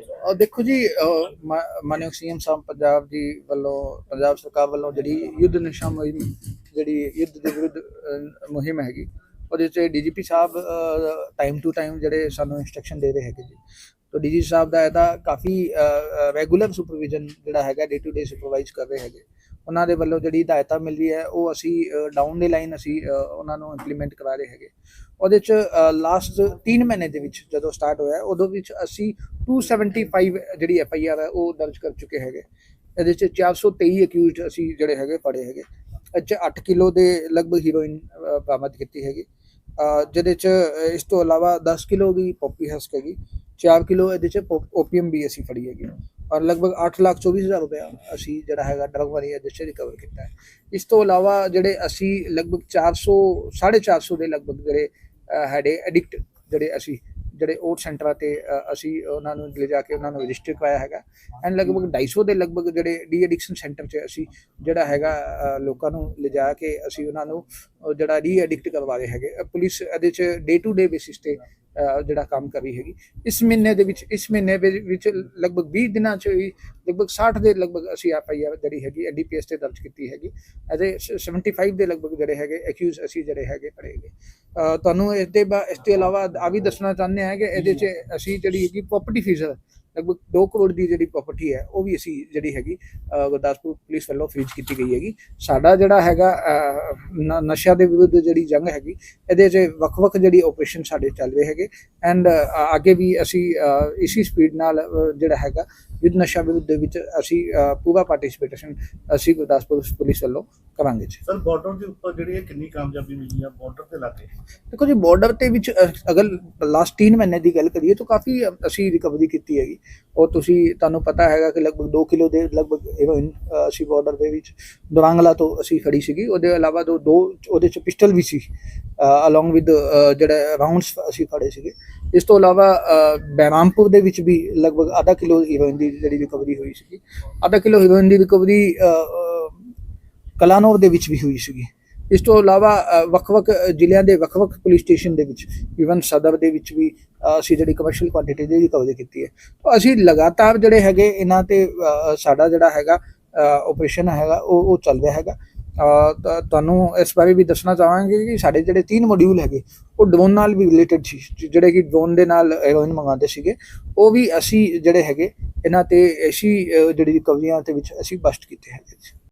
ਅਹ ਦੇਖੋ ਜੀ, ਅਹ ਮਾ- ਮਾਨਯੋਗ ਸੀਐਮ ਸਾਹਿਬ ਪੰਜਾਬ ਜੀ ਵੱਲੋਂ, ਪੰਜਾਬ ਸਰਕਾਰ ਵੱਲੋਂ ਜਿਹੜੀ ਯੁੱਧ ਨਸ਼ਾ ਮੁਹਿੰਮ, ਜਿਹੜੀ ਯੁੱਧ ਦੇ ਵਿਰੁੱਧ ਮੁਹਿੰਮ ਹੈਗੀ, ਉਹਦੇ 'ਚ ਡੀਜੀਪੀ ਸਾਹਿਬ ਟਾਈਮ ਟੂ ਟਾਈਮ ਜਿਹੜੇ ਸਾਨੂੰ ਇਨਸਟਰਕਸ਼ਨ ਦੇ ਰਹੇ ਹੈਗੇ ਜੀ। ਤਾਂ ਡੀਜੀ ਸਾਹਿਬ ਦਾ ਇਹਦਾ ਕਾਫੀ ਰੈਗੂਲਰ ਸੁਪਰਵਿਜ਼ਨ ਜਿਹੜਾ ਹੈਗਾ ਡੇ ਟੂ ਡੇ ਸੁਪਰਵਾਈਜ਼ ਕਰ ਰਹੇ ਹੈਗੇ। ਉਹਨਾਂ ਦੇ ਵੱਲੋਂ ਜਿਹੜੀ ਹਦਾਇਤਾਂ ਮਿਲ ਰਹੀ ਹੈ, ਉਹ ਅਸੀਂ ਡਾਊਨ ਦੀ ਲਾਈਨ ਅਸੀਂ ਉਹਨਾਂ ਨੂੰ ਇੰਪਲੀਮੈਂਟ ਕਰਾ ਰਹੇ ਹੈਗੇ। ਉਹਦੇ ਚ ਲਾਸਟ 3 ਮਹੀਨੇ ਦੇ ਵਿੱਚ ਜਦੋਂ ਸਟਾਰਟ ਹੋਇਆ, ਉਦੋਂ ਵਿੱਚ ਅਸੀਂ 275 ਜਿਹੜੀ ਐਫ ਆਈ ਆਰ ਹੈ, ਉਹ ਦਰਜ ਕਰ ਚੁੱਕੇ ਹੈਗੇ। ਇਹਦੇ ਚ 423 ਅਕਿਊਜ਼ਡ ਅਸੀਂ ਜਿਹੜੇ ਹੈਗੇ, ਫੜੇ ਹੈਗੇ। ਇਹ 'ਚ 8 ਕਿਲੋ ਦੇ ਲਗਭਗ ਹੀਰੋਇਨ ਬਰਾਮਦ ਕੀਤੀ ਹੈਗੀ। ਜਿਹਦੇ ਚ ਇਸ ਤੋਂ ਇਲਾਵਾ 10 ਕਿਲੋ ਵੀ ਪੋਪੀ ਹਸਕ ਹੈਗੀ। 4 ਕਿਲੋ ਇਹਦੇ ਚ ਓਪੀਐਮ ਵੀ ਅਸੀਂ ਫੜੀ ਹੈਗੀ। ਔਰ ਲਗਭਗ 8 ਲੱਖ 24 ਹਜ਼ਾਰ ਰੁਪਇਆ ਅਸੀਂ ਜਿਹੜਾ ਹੈਗਾ ਡਰਗ ਵਾਲੀ ਇਹਦੇ ਚ ਰਿਕਵਰ ਕੀਤਾ ਹੈ। ਇਸ ਤੋਂ ਇਲਾਵਾ ਜਿਹੜੇ ਅਸੀਂ ਲਗਭਗ 400 450 ਦੇ ਲਗਭਗ ਜਿਹੜੇ ਅਹ, ਹੈਗੇ ਐਡਿਕਟ ਜਿਹੜੇ ਅਸੀਂ ਜਿਹੜੇ ਉਹ ਸੈਂਟਰਾਂ ਤੇ ਅਸੀਂ ਉਹਨਾਂ ਨੂੰ ਲਿਜਾ ਕੇ ਉਹਨਾਂ ਨੂੰ ਰਜਿਸਟਰ ਕਰਾਇਆ ਹੈਗਾ। ਐਂਡ ਲਗਭਗ 250 ਦੇ ਲਗਭਗ ਜਿਹੜੇ ਡੀ ਐਡਿਕਸ਼ਨ ਸੈਂਟਰ 'ਚ ਅਸੀਂ ਜਿਹੜਾ ਹੈਗਾ ਲੋਕਾਂ ਨੂੰ ਲਿਜਾ ਕੇ ਅਸੀਂ ਉਹਨਾਂ ਨੂੰ ਜਿਹੜਾ ਰੀ ਐਡਿਕਟ ਕਰਵਾ ਰਹੇ ਹੈਗੇ ਪੁਲਿਸ ਇਹਦੇ 'ਚ ਡੇ ਟੂ ਡੇ ਬੇਸਿਸ ਤੇ ਜਿਹੜਾ ਕੰਮ ਕਰ ਰਹੀ ਹੈਗੀ। ਇਸ ਮਹੀਨੇ ਦੇ ਵਿੱਚ, ਇਸ ਮਹੀਨੇ ਦੇ ਵਿੱਚ ਲਗਭਗ 20 ਦਿਨਾਂ 'ਚ ਹੀ, ਲਗਭਗ 60 ਦੇ ਲਗਭਗ ਅਸੀਂ ਐਫ ਆਈ ਆਰ ਜਿਹੜੀ ਹੈਗੀ ਐਨਡੀਪੀਐਸ ਤੇ ਦਰਜ ਕੀਤੀ ਹੈਗੀ। ਇਹਦੇ 75 ਦੇ ਲਗਭਗ ਜਿਹੜੇ ਹੈਗੇ ਅਕਿਊਜ਼ ਅਸੀਂ ਜਿਹੜੇ ਹੈਗੇ ਫੜੇ ਗਏ ਤੁਹਾਨੂੰ ਇਸ ਦੇ ਬਾ- ਇਸ ਤੋਂ ਇਲਾਵਾ ਆ ਵੀ ਦੱਸਣਾ ਚਾਹੁੰਦੇ ਹਾਂ ਕਿ ਇਹਦੇ 'ਚ ਅਸੀਂ ਜਿਹੜੀ ਹੈਗੀ ਪ੍ਰਾਪਰਟੀ ਫੀਸ ਲਗਭਗ 2 ਕਰੋੜ ਦੀ ਜਿਹੜੀ ਪ੍ਰਾਪਰਟੀ ਹੈ ਉਹ ਵੀ ਅਸੀਂ ਜਿਹੜੀ ਹੈਗੀ ਗੁਰਦਾਸਪੁਰ ਪੁਲਿਸ ਵੱਲੋਂ ਫ੍ਰੀਜ਼ ਕੀਤੀ ਗਈ ਹੈਗੀ। ਸਾਡਾ ਜਿਹੜਾ ਹੈਗਾ ਅਹ, ਨ- ਨਸ਼ਿਆਂ ਦੇ ਵਿਰੁੱਧ ਜਿਹੜੀ ਜੰਗ ਹੈਗੀ ਇਹਦੇ 'ਚ ਵੱਖ-ਵੱਖ ਜਿਹੜੀ ਆਪਰੇਸ਼ਨ ਸਾਡੇ ਚੱਲ ਰਹੇ ਹੈਗੇ। ਐਂਡ ਅੱਗੇ ਵੀ ਅਸੀਂ ਅਹ, ਸਪੀਡ ਨਾਲ ਜਿਹੜਾ ਹੈਗਾ ਯੁੱਧ ਨਸ਼ਾ ਵਿਰੁੱਧ ਦੇ ਵਿੱਚ ਅਸੀਂ ਪੂਰਾ ਪਾਰਟਿਸਿਪੇਸ਼ਨ ਅਸੀਂ ਗੁਰਦਾਸਪੁਰ ਪੁਲਿਸ ਵੱਲੋਂ ਕਰਾਂਗੇ ਜੀ। ਸਰ ਬਾਰਡਰ ਦੇ ਉੱਪਰ ਜਿਹੜੀ ਇਹ ਕਿੰਨੀ ਕਾਮਯਾਬੀ ਮਿਲੀ ਆ ਬਾਰਡਰ ਤੇ ਲਾਗੇ ਦੇਖੋ ਜੀ ਬਾਰਡਰ ਤੇ ਵਿੱਚ ਅਗਰ ਲਾਸਟ 3 ਮਹੀਨੇ ਦੀ ਗੱਲ ਕਰੀਏ ਤਾਂ ਕਾਫੀ ਅਸੀਂ ਰਿਕਵਰੀ ਕੀਤੀ ਹੈਗੀ। ਉਹ ਤੁਸੀਂ ਤੁਹਾਨੂੰ ਪਤਾ ਹੈਗਾ ਕਿ ਲਗਭਗ 2 ਕਿਲੋ ਦੇ ਲਗਭਗ ਹੈਰੋਇਨ ਅਸੀਂ ਬਾਰਡਰ ਦੇ ਵਿੱਚ ਦੁਰਾਂਗਲਾ ਤੋਂ ਅਸੀਂ ਫੜੀ ਸੀਗੀ। ਉਹਦੇ ਇਲਾਵਾ ਦੋ ਦੋ ਉਹਦੇ ਚ ਪਿਸਟਲ ਵੀ ਸੀ। ਅਲੋਂਗ ਵਿਦ ਜਿਹੜਾ ਰਾਉਂਡਸ ਅਸੀਂ ਫੜੇ ਸੀਗੇ। ਇਸ ਤੋਂ ਇਲਾਵਾ ਬੈਰਾਮਪੁਰ ਦੇ ਵਿੱਚ ਵੀ ਲਗਭਗ ਆਧਾ ਕਿਲੋ ਹੀਰੋਇਨ ਦੀ ਜਿਹੜੀ ਰਿਕਵਰੀ ਹੋਈ ਸੀਗੀ। ਆਧਾ ਕਿਲੋ ਹੀਰੋਇਨ ਦੀ ਰਿਕਵਰੀ ਕਲਾਨੌਰ ਦੇ ਵਿੱਚ ਵੀ ਹੋਈ ਸੀਗੀ। ਇਸ ਤੋਂ ਇਲਾਵਾ ਵੱਖ-ਵੱਖ ਜ਼ਿਲ੍ਹਿਆਂ ਦੇ ਵੱਖ-ਵੱਖ ਪੁਲਿਸ ਸਟੇਸ਼ਨ ਦੇ ਵਿੱਚ ਈਵਨ ਸਦਰ ਦੇ ਵਿੱਚ ਵੀ ਅਸੀਂ ਜਿਹੜੀ ਕਮਰਸ਼ੀਅਲ ਕੁਆਂਟੀਟੀ ਦੀ ਰਿਕਵਰੀ ਕੀਤੀ ਹੈ। ਤਾਂ ਅਸੀਂ ਲਗਾਤਾਰ ਜਿਹੜੇ ਹੈਗੇ, ਇਹਨਾਂ ਤੇ ਸਾਡਾ ਜਿਹੜਾ ਹੈਗਾ ਆਪਰੇਸ਼ਨ ਹੈਗਾ, ਉਹ ਉਹ ਚੱਲ ਰਿਹਾ ਹੈਗਾ। ਤੁਹਾਨੂੰ ਇਸ ਬਾਰੇ ਵੀ ਦੱਸਣਾ ਚਾਹਾਂਗੇ ਕਿ ਸਾਡੇ ਜਿਹੜੇ ਤਿੰਨ ਮੋਡਿਊਲ ਹੈਗੇ, ਉਹ ਡਰੋਨ ਨਾਲ ਵੀ ਰਿਲੇਟਡ ਸੀ ਜਿਹੜੇ ਕਿ ਡਰੋਨ ਦੇ ਨਾਲ ਹੈਰੋਇਨ ਮੰਗਾਉਂਦੇ ਸੀਗੇ, ਉਹ ਵੀ ਅਸੀਂ ਜਿਹੜੇ ਹੈਗੇ, ਇਹਨਾਂ ਤੇ ਐਸੀ ਜਿਹੜੀ ਰਿਕਵਰੀਆਂ ਦੇ ਵਿੱਚ ਅਸੀਂ ਬਸਟ ਕੀਤੇ ਹੈਗੇ